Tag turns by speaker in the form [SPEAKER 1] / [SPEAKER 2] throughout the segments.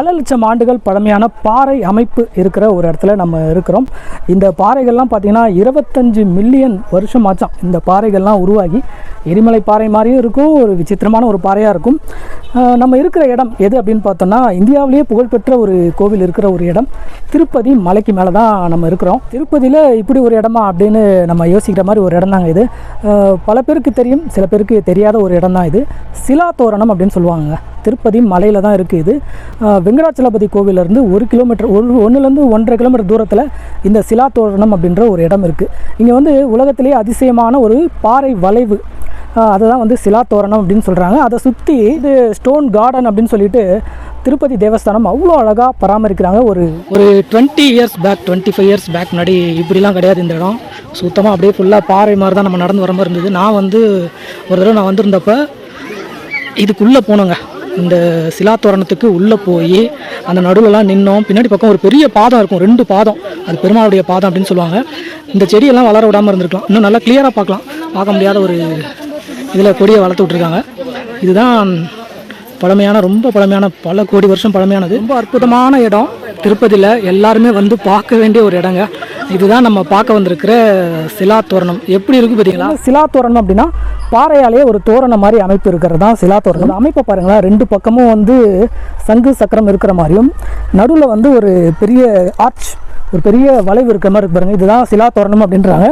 [SPEAKER 1] பல லட்சம் ஆண்டுகள் பழமையான பாறை அமைப்பு இருக்கிற ஒரு இடத்துல நம்ம இருக்கிறோம். இந்த பாறைகள்லாம் பார்த்திங்கன்னா இருபத்தஞ்சு மில்லியன் வருஷம் ஆச்சாம். இந்த பாறைகள்லாம் உருவாகி எரிமலை பாறை மாதிரியும் இருக்கும் ஒரு விசித்திரமான ஒரு பாறையாக இருக்கும். நம்ம இருக்கிற இடம் எது அப்படின்னு பார்த்தோம்னா இந்தியாவிலேயே புகழ்பெற்ற ஒரு கோவில் இருக்கிற ஒரு இடம். திருப்பதி மலைக்கு மேலே தான் நம்ம இருக்கிறோம். திருப்பதியில் இப்படி ஒரு இடமா அப்படின்னு நம்ம யோசிக்கிற மாதிரி ஒரு இடம் தாங்க இது பல பேருக்கு தெரியும் சில பேருக்கு தெரியாத ஒரு இடம் தான் இது. சிலா தோரணம் அப்படின்னு சொல்லுவாங்க திருப்பதி மலையில் தான் இருக்குது இது. வெங்கடாச்சலபதி கோவிலேருந்து ஒரு கிலோமீட்டர் ஒரு ஒன்றுலேருந்து ஒன்றரை கிலோமீட்டர் தூரத்தில் இந்த சிலா தோரணம் அப்படின்ற ஒரு இடம் இருக்குது இங்கே வந்து உலகத்திலேயே அதிசயமான ஒரு பாறை வளைவு அதுதான் வந்து சிலா தோரணம் அப்படின்னு சொல்கிறாங்க அதை சுற்றி இது ஸ்டோன் கார்டன் அப்படின்னு சொல்லிட்டு திருப்பதி தேவஸ்தானம் அவ்வளோ அழகாக பராமரிக்கிறாங்க. ஒரு ஒரு twenty years back twenty five years back முன்னாடி இப்படிலாம் கிடையாது இந்த இடம். சுத்தமாக அப்படியே ஃபுல்லாக பாறை மாதிரி தான் நம்ம நடந்து வர மாதிரி இருந்தது. நான் வந்து ஒரு தடவை நான் வந்திருந்தப்போ இதுக்குள்ளே போனோங்க. இந்த சிலா தோரணத்துக்கு உள்ளே போய் அந்த நடுவுலலாம் நின்னோம். பின்னாடி பக்கம் ஒரு பெரிய பாதம் இருக்கும். ரெண்டு பாதம். அது பெருமாளுடைய பாதம் அப்படின்னு சொல்லுவாங்க. இந்த செடியெல்லாம் வளர விடாமல் இருந்திருக்கலாம். இன்னும் நல்லா கிளியராக பார்க்கலாம். பார்க்க முடியாத ஒரு இதில் கொடியை வளர்த்து விட்ருக்காங்க இதுதான் பழமையான ரொம்ப பழமையான பல கோடி வருஷம் பழமையானது. ரொம்ப அற்புதமான இடம். திருப்பதியில் எல்லாருமே வந்து பார்க்க வேண்டிய ஒரு இடங்க. இதுதான் நம்ம பார்க்க வந்திருக்கிற சிலா தோரணம். எப்படி இருக்கு பார்த்தீங்களா சிலா தோரணம் அப்படின்னா பாறையாலேயே ஒரு தோரணம் மாதிரி அமைப்பு இருக்கிறது தான் சிலா தோரணம். அமைப்பை பாருங்களேன் ரெண்டு பக்கமும் வந்து சங்கு சக்கரம் இருக்கிற மாதிரியும் நடுவில் வந்து ஒரு பெரிய ஆர்ச் ஒரு பெரிய வளைவு இருக்கிற மாதிரி இருக்கு பாருங்க. இதுதான் சிலா தோரணம் அப்படின்றாங்க.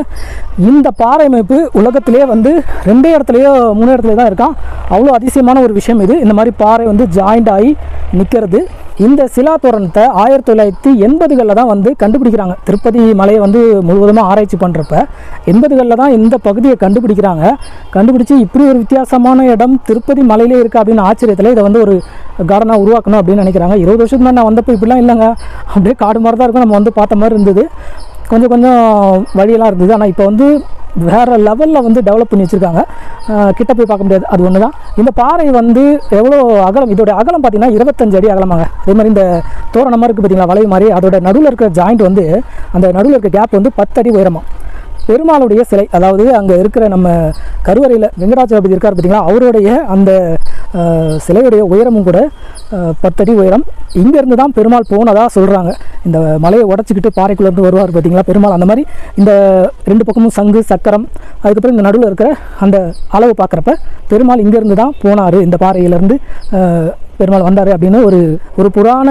[SPEAKER 1] இந்த பாறை அமைப்பு உலகத்திலே வந்து ரெண்டே இடத்துலையோ மூணு இடத்துல தான் இருக்கான். அவ்வளோ அதிசயமான ஒரு விஷயம் இது. இந்த மாதிரி பாறை வந்து ஜாயிண்ட் ஆகி நிற்கிறது இந்த சிலா தோரணத்தை ஆயிரத்தி தொள்ளாயிரத்தி எண்பதுகளில் தான் வந்து கண்டுபிடிக்கிறாங்க. திருப்பதி மலையை வந்து முழுவதுமாக ஆராய்ச்சி பண்ணுறப்ப எண்பதுகளில் தான் இந்த பகுதியை கண்டுபிடிக்கிறாங்க. கண்டுபிடிச்சி இப்படி ஒரு வித்தியாசமான இடம் திருப்பதி மலையிலே இருக்குது அப்படின்னு ஆச்சரியத்தில் இதை வந்து ஒரு கார்டனாக உருவாக்கணும் அப்படின்னு நினைக்கிறாங்க. இருபது வருஷத்துக்கு முன்னாடி நான் வந்தப்போ இப்படிலாம் இல்லைங்க. அப்படியே காடு மாதிரி தான் இருக்கும். நம்ம வந்து பார்த்த மாதிரி இருந்தது. கொஞ்சம் கொஞ்சம் வழியெல்லாம் இருந்தது. ஆனால் இப்போ வந்து வேறு லெவலில் வந்து டெவலப் பண்ணி வச்சுருக்காங்க. கிட்ட போய் பார்க்க முடியாது. அது ஒன்று தான் இந்த பாறை வந்து எவ்வளோ அகலம்? இதோட அகலம் பார்த்தீங்கன்னா இருபத்தஞ்சு அடி அகலமாங்க. அதே மாதிரி இந்த தோரணமாக இருக்குது பார்த்தீங்களா? வளைவு மாதிரி. அதோட நடுவில் இருக்கிற ஜாயிண்ட் வந்து அந்த நடுவில் இருக்கிற கேப் வந்து பத்து அடி உயரமாக பெருமாளுடைய சிலை அதாவது அங்கே இருக்கிற நம்ம கருவறையில் வெங்கடாச்சலபதி இருக்கார் பார்த்திங்களா? அவருடைய அந்த சிலையுடைய உயரமும் கூட பத்தடி உயரம். இங்கேருந்து தான் பெருமாள் போனதாக சொல்கிறாங்க இந்த மலையை உடச்சிக்கிட்டு பாறைக்குள்ளேருந்து வருவார் பார்த்தீங்களா பெருமாள்? அந்த மாதிரி இந்த ரெண்டு பக்கமும் சங்கு சக்கரம் அதுக்கப்புறம் இந்த நடுவில் இருக்கிற அந்த அளவு பார்க்குறப்ப பெருமாள் இங்கேருந்து தான் போனார். இந்த பாறையிலேருந்து பெருமாள் வந்தார் அப்படின்னு ஒரு ஒரு புராண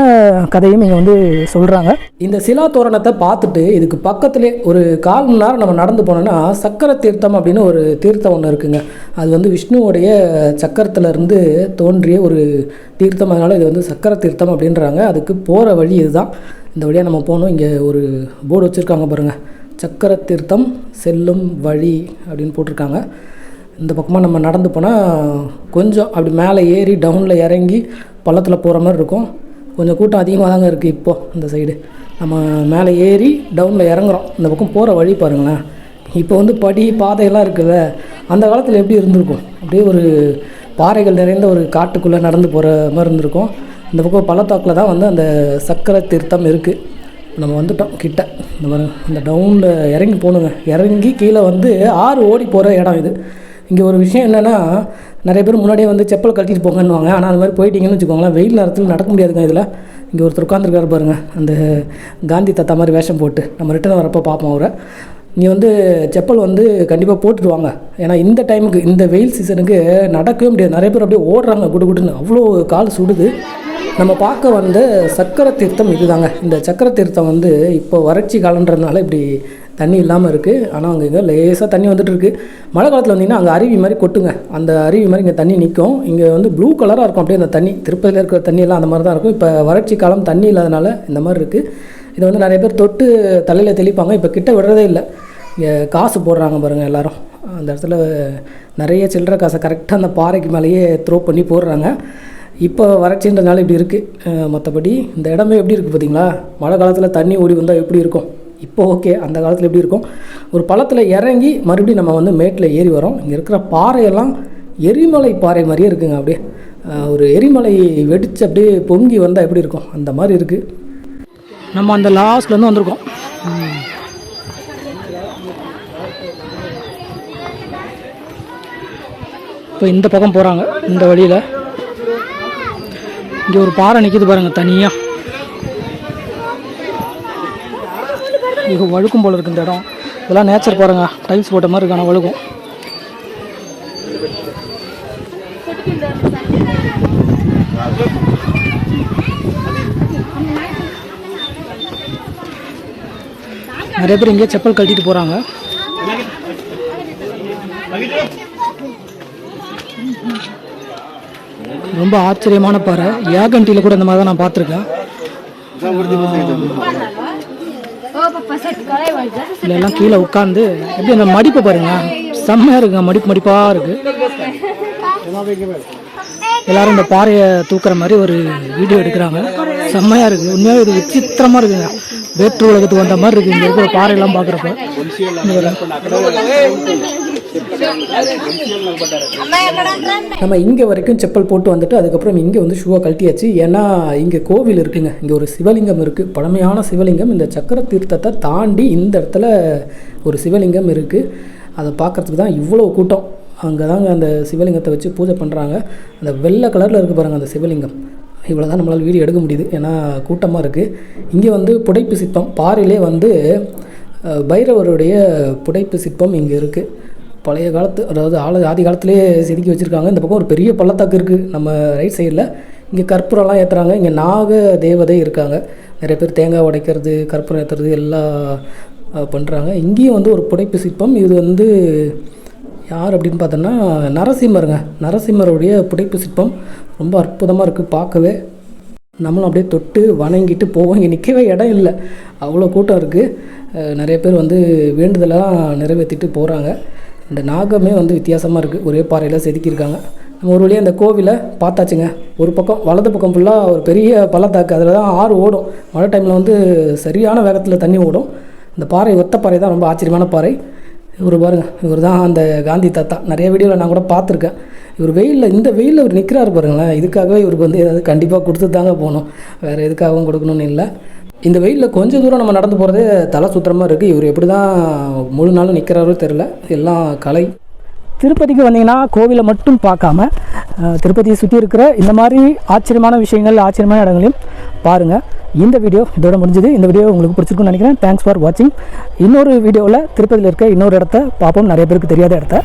[SPEAKER 1] கதையும் இங்கே வந்து சொல்கிறாங்க இந்த சிலா தோரணத்தை பார்த்துட்டு இதுக்கு பக்கத்திலே ஒரு கால் மணி நேரம் நம்ம நடந்து போனோம்னா சக்கர தீர்த்தம் அப்படின்னு ஒரு தீர்த்தம் ஒன்று இருக்குங்க. அது வந்து விஷ்ணுவோடைய சக்கரத்துல இருந்து தோன்றிய ஒரு தீர்த்தம். அதனால் இது வந்து சக்கர தீர்த்தம் அப்படின்றாங்க. அதுக்கு போகிற வழி இதுதான். இந்த வழியாக நம்ம போகணும். இங்கே ஒரு போர்டு வச்சுருக்காங்க பாருங்கள் சக்கர தீர்த்தம் செல்லும் வழி அப்படின்னு போட்டிருக்காங்க. இந்த பக்கமாக நம்ம நடந்து போனால் கொஞ்சம் அப்படி மேலே ஏறி டவுனில் இறங்கி பள்ளத்தில் போகிற மாதிரி இருக்கும். கொஞ்சம் கூட்டம் அதிகமாக தாங்க இருக்குது இப்போது இந்த சைடு நம்ம மேலே ஏறி டவுனில் இறங்குறோம். இந்த பக்கம் போகிற வழி பாருங்களேன். இப்போ வந்து படி பாதையெல்லாம் இருக்குல்ல அந்த காலத்தில் எப்படி இருந்திருக்கும்? அப்படியே ஒரு பாறைகள் நிறைந்த ஒரு காட்டுக்குள்ளே நடந்து போகிற மாதிரி இருந்திருக்கும். இந்த பக்கம் பள்ளத்தாக்கில் தான் வந்து அந்த சக்கரை தீர்த்தம் இருக்குது நம்ம வந்துட்டோம் கிட்ட. இந்த மாதிரி இந்த டவுனில் இறங்கி போகணுங்க இறங்கி கீழே வந்து ஆறு ஓடி போகிற இடம் இது. இங்கே ஒரு விஷயம் என்னென்னா நிறைய பேர் முன்னாடியே வந்து செப்பல் கட்டிட்டு போங்கன்னுவாங்க. ஆனால் அது மாதிரி போயிட்டீங்கன்னு வச்சுக்கோங்களேன் வெயில் நேரத்தில் நடக்க முடியாதுங்க இதில். இங்கே ஒருத்தர் உட்காந்துருக்காரு பாருங்கள் அந்த காந்தி தாத்தா மாதிரி வேஷம் போட்டு. நம்ம ரிட்டர்ன் வரப்போ பார்ப்போம் அவரை. நீ வந்து செப்பல் வந்து கண்டிப்பாக போட்டுட்டு வாங்க ஏன்னா இந்த டைமுக்கு இந்த வெயில் சீசனுக்கு நடக்கவே முடியாது. நிறைய பேர் அப்படியே ஓடுறாங்க குடு குடுன்னு. அவ்வளோ கால் சுடுது. நம்ம பார்க்க வந்த சக்கர தீர்த்தம் இதுதாங்க. இந்த சக்கர தீர்த்தம் வந்து இப்போ வறட்சி காலன்றதுனால இப்படி தண்ணி இல்லாமல் இருக்குது ஆனால் அங்கே இங்கே லேசாக தண்ணி வந்துட்டுருக்கு மழை காலத்தில் வந்தீங்கன்னா அங்கே அருவி மாதிரி கொட்டுங்க. அந்த அருவி மாதிரி இங்கே தண்ணி நிற்கும் இங்கே வந்து ப்ளூ கலராக இருக்கும் அப்படியே அந்த தண்ணி. திருப்பதியில் இருக்கிற தண்ணியெல்லாம் அந்த மாதிரி தான் இருக்கும். இப்போ வறட்சி காலம் தண்ணி இல்லாதனால இந்த மாதிரி இருக்குது இதை வந்து நிறைய பேர் தொட்டு தலையில் தெளிப்பாங்க. இப்போ கிட்ட விடுறதே இல்லை. இங்கே காசு போடுறாங்க பாருங்கள் எல்லாரும். அந்த இடத்துல நிறைய சில்லற காசை கரெக்டாக அந்த பாறைக்கு மேலேயே த்ரோ பண்ணி போடுறாங்க. இப்போ வறட்சின்றதுனால இப்படி இருக்குது மற்றபடி இந்த இடமே எப்படி இருக்குது பார்த்தீங்களா மழை காலத்தில் தண்ணி ஓடி வந்தால் எப்படி இருக்கும்? இப்போ ஓகே அந்த காலத்தில் எப்படி இருக்கும்? ஒரு பழத்தில் இறங்கி மறுபடியும் நம்ம வந்து மேட்டில் ஏறி வரோம். இங்கே இருக்கிற பாறையெல்லாம் எரிமலை பாறை மாதிரியே இருக்குங்க. அப்படியே ஒரு எரிமலை வெடிச்சு அப்படியே பொங்கி வந்தால் எப்படி இருக்கும்? அந்த மாதிரி இருக்குது நம்ம அந்த லாஸ்ட்லேருந்து வந்திருக்கோம். இப்போ இந்த பக்கம் போகிறாங்க இந்த வழியில். இங்கே ஒரு பாறை நிற்கிது பாருங்கள் தனியாக இது வழுக்கும் போல் இருக்குது இந்த இடம். இதெல்லாம் நேச்சர் பாருங்க. டைல்ஸ் போட்ட மாதிரி இருக்கான வழுக்கும். நிறைய பேர் இங்கே செப்பல் கழட்டிட்டு போகிறாங்க ரொம்ப ஆச்சரியமான பாறை. ஏகண்டியில் கூட இந்த மாதிரி தான் நான் பார்த்துருக்கேன். இதுல கீழே உட்காந்து எப்படி அந்த மடிப்பு பாருங்க. செம்மையா இருக்குங்க மடிப்பு மடிப்பாக இருக்கு. எல்லாரும் இந்த பாறையை தூக்குற மாதிரி ஒரு வீடியோ எடுக்கிறாங்க. செம்மையா இருக்கு. உண்மையாக இது விசித்திரமா இருக்குங்க. வேற்று உலகத்துக்கு வந்த மாதிரி இருக்கு. இங்கே இருக்கிற பாறையெல்லாம் பார்க்குறப்ப. நம்ம இங்கே வரைக்கும் செப்பல் போட்டு வந்துட்டு அதுக்கப்புறம் இங்கே வந்து ஷூவை கழட்டியாச்சு. ஏன்னா இங்கே கோவில் இருக்குங்க. இங்கே ஒரு சிவலிங்கம் இருக்குது பழமையான சிவலிங்கம். இந்த சக்கர தீர்த்தத்தை தாண்டி இந்த இடத்துல ஒரு சிவலிங்கம் இருக்குது அதை பார்க்கறதுக்கு தான் இவ்வளோ கூட்டம். அங்கே தாங்க அந்த சிவலிங்கத்தை வச்சு பூஜை பண்ணுறாங்க அந்த வெள்ளை கலரில் இருக்குது பாருங்கள் அந்த சிவலிங்கம். இவ்வளோ தான் நம்மளால் வீடியோ எடுக்க முடியுது. ஏன்னா கூட்டமாக இருக்குது இங்கே வந்து புடைப்பு சிற்பம். பாறையிலே வந்து பைரவருடைய புடைப்பு சிற்பம் இங்கே இருக்குது பழைய காலத்து அதாவது ஆள ஆதி காலத்திலே செதுக்கி வச்சுருக்காங்க. இந்த பக்கம் ஒரு பெரிய பள்ளத்தாக்கு இருக்குது நம்ம ரைட் சைடில் இங்கே கற்பூரம்லாம் ஏற்றுறாங்க இங்கே நாக தேவதை இருக்காங்க. நிறைய பேர் தேங்காய் உடைக்கிறது கற்பூரம் ஏற்றுறது எல்லாம் பண்ணுறாங்க இங்கேயும் வந்து ஒரு புடைப்பு சிற்பம். இது வந்து யார் அப்படின்னு பார்த்தோன்னா நரசிம்மருங்க. நரசிம்மருடைய புடைப்பு சிற்பம். ரொம்ப அற்புதமாக இருக்குது பார்க்கவே. நம்மளும் அப்படியே தொட்டு வணங்கிட்டு போவோம். இங்கே நிற்கவே இடம் இல்லை. அவ்வளோ கூட்டம் இருக்குது நிறைய பேர் வந்து வேண்டுதலாம் நிறைவேற்றிட்டு போகிறாங்க இந்த நாகமே வந்து வித்தியாசமாக இருக்குது ஒரே பாறையில் செதுக்கியிருக்காங்க. நம்ம ஒரு வழியாக இந்த கோவிலை பார்த்தாச்சுங்க. ஒரு பக்கம் வலது பக்கம் ஃபுல்லாக ஒரு பெரிய பள்ளத்தாக்கு. அதில் தான் ஆறு ஓடும். மழை டைமில் வந்து சரியான வேகத்தில் தண்ணி ஓடும். இந்த பாறை ஒத்த பாறை தான் ரொம்ப ஆச்சரியமான பாறை. இவர் பாருங்கள் இவர் தான் அந்த காந்தி தாத்தா. நிறைய வீடியோவில் நான் கூட பார்த்துருக்கேன். இவர் வெயிலில் இந்த வெயிலில் இவர் நிற்கிறாரு பாருங்களேன். இதுக்காகவே இவருக்கு வந்து ஏதாவது கண்டிப்பாக கொடுத்து தாங்க போகணும். வேறு எதுக்காகவும் கொடுக்கணும்னு இல்லை. இந்த வெயிலில் கொஞ்சம் தூரம் நம்ம நடந்து போகிறதே தலை சுத்திரமாக இருக்குது இவர் எப்படி தான் முழு நாளும் நிற்கிறாரோ தெரில எல்லாம் கலை. திருப்பதிக்கு வந்தீங்கன்னா கோவிலை மட்டும் பார்க்காம திருப்பதியை சுற்றி இருக்கிற இந்த மாதிரி ஆச்சரியமான விஷயங்கள் ஆச்சரியமான இடங்களையும் பாருங்கள் இந்த வீடியோ இதோட முடிஞ்சது. இந்த வீடியோ உங்களுக்கு பிடிச்சிருக்குன்னு நினைக்கிறேன். தேங்க்ஸ் ஃபார் வாட்சிங் இன்னொரு வீடியோவில் திருப்பதியில் இருக்க இன்னொரு இடத்த பார்ப்போம். நிறைய பேருக்கு தெரியாத இடத்த.